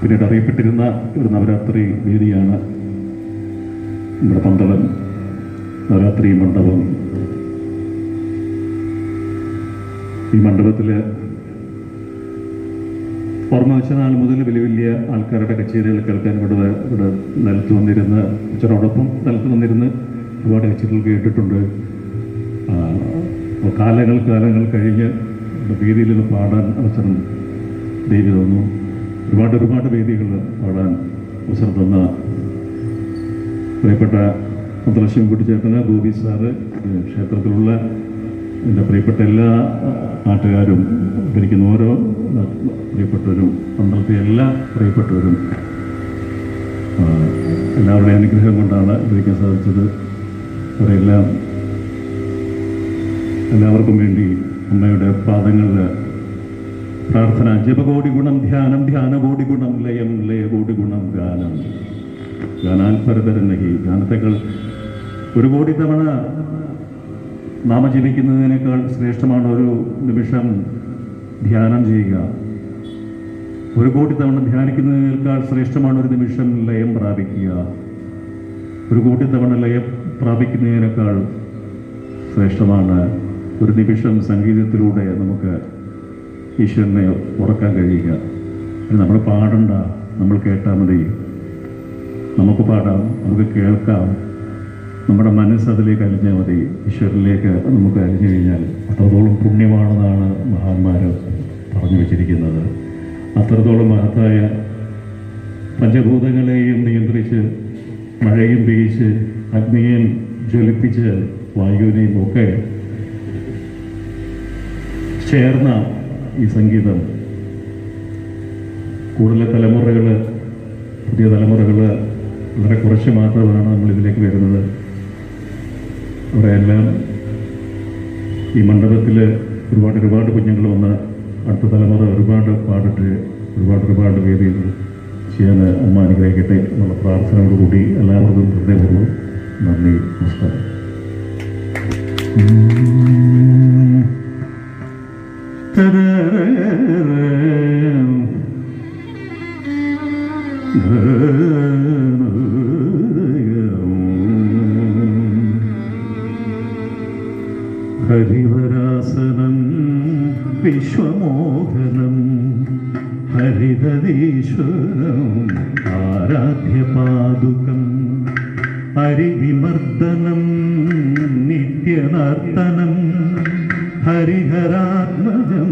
പിന്നീട് അറിയപ്പെട്ടിരുന്ന ഒരു നവരാത്രി വേദിയാണ് നമ്മുടെ പന്തളം. നവരാത്രി മണ്ഡപം. ഈ മണ്ഡപത്തിൽ ഓർമ്മ വെച്ച നാൾ മുതൽ വലിയ വലിയ ആൾക്കാരുടെ കച്ചേരികൾ കേൾക്കാൻ ഇവിടെ ഇവിടെ നിലത്ത് വന്നിരുന്ന് അച്ഛനോടൊപ്പം നിലത്ത് വന്നിരുന്ന് ഒരുപാട് കച്ചേരികൾ കേട്ടിട്ടുണ്ട്. കാലങ്ങൾ കാലങ്ങൾ കഴിഞ്ഞ് വീതിയിൽ നിന്ന് പാടാൻ അവസരം ദേവി തന്നു. ഒരുപാട് ഒരുപാട് വേദികൾ പാടാൻ അവസരം തന്ന പ്രിയപ്പെട്ട മുത്തലക്ഷ്മി കൂട്ടിച്ചേട്ടന് ഗോപി സാറ് ക്ഷേത്രത്തിലുള്ള എന്റെ പ്രിയപ്പെട്ട എല്ലാ നാട്ടുകാരും ഇരിക്കുന്ന ഓരോ പ്രിയപ്പെട്ടവരും മണ്ഡലത്തെ എല്ലാ പ്രിയപ്പെട്ടവരും എല്ലാവരുടെയും അനുഗ്രഹം കൊണ്ടാണ് ഭരിക്കാൻ സാധിച്ചത്. അവരെല്ലാം എല്ലാവർക്കും വേണ്ടി അമ്മയുടെ പാദങ്ങളിൽ പ്രാർത്ഥന ജപകോടി ഗുണം ധ്യാനം ധ്യാനകോടി ഗുണം ലയം ലയകോടി ഗുണം ഗാനം. ഗാനാൽപരതരനഹി ഗാനത്തേക്കാൾ ഒരു കോടി തവണ നാമ ജപിക്കുന്നതിനേക്കാൾ ശ്രേഷ്ഠമാണ് ഒരു നിമിഷം ധ്യാനം ചെയ്യുക. ഒരു കോടി തവണ ധ്യാനിക്കുന്നതിനേക്കാൾ ശ്രേഷ്ഠമാണ് ഒരു നിമിഷം ലയം പ്രാപിക്കുക. ഒരു കോടി തവണ ലയം പ്രാപിക്കുന്നതിനേക്കാൾ ശ്രേഷ്ഠമാണ് ഒരു നിമിഷം സംഗീതത്തിലൂടെ നമുക്ക് ഈശ്വരനെ ഉറക്കാൻ കഴിയുക. നമ്മൾ പാടണ്ട നമ്മൾ കേട്ടാൽ മതി. നമുക്ക് പാടാം നമുക്ക് കേൾക്കാം. നമ്മുടെ മനസ്സ് അതിലേക്ക് അലിഞ്ഞാൽ മതി. ഈശ്വരനിലേക്ക് നമുക്ക് അലിഞ്ഞു കഴിഞ്ഞാൽ അത്രത്തോളം പുണ്യമാണെന്നാണ് മഹാന്മാർ പറഞ്ഞു വച്ചിരിക്കുന്നത്. അത്രത്തോളം മഹത്തായ പഞ്ചഭൂതങ്ങളെയും നിയന്ത്രിച്ച് മഴയും പെയ്ച്ച് അഗ്നിയും ജ്വലിപ്പിച്ച് വായുവിനെയും ഒക്കെ ചേർന്ന ഈ സംഗീതം. കൂടുതൽ തലമുറകൾ പുതിയ തലമുറകൾ വളരെ കുറച്ച് മാത്രമാണ് നമ്മൾ ഇതിലേക്ക് വരുന്നത്. അവരെല്ലാം ഈ മണ്ഡപത്തിൽ ഒരുപാട് ഒരുപാട് കുഞ്ഞുങ്ങൾ വന്ന് അടുത്ത തലമുറ ഒരുപാട് പാടിട്ട് ഒരുപാട് ഒരുപാട് വേദികൾ ചെയ്യാൻ അമ്മ അനുഗ്രഹിക്കട്ടെ എന്നുള്ള പ്രാർത്ഥനയോടുകൂടി എല്ലാവർക്കും ഹൃദയപൂർവം നന്ദി നമസ്കാരം. ഹരിവരാസനം വിശ്വമോഹനം ഹരിതീശ്വരം ആരാധ്യപാദുകം ഹരിവിമർദ്ദനം നിത്യനർത്തനം ഹരിഹരാത്മജം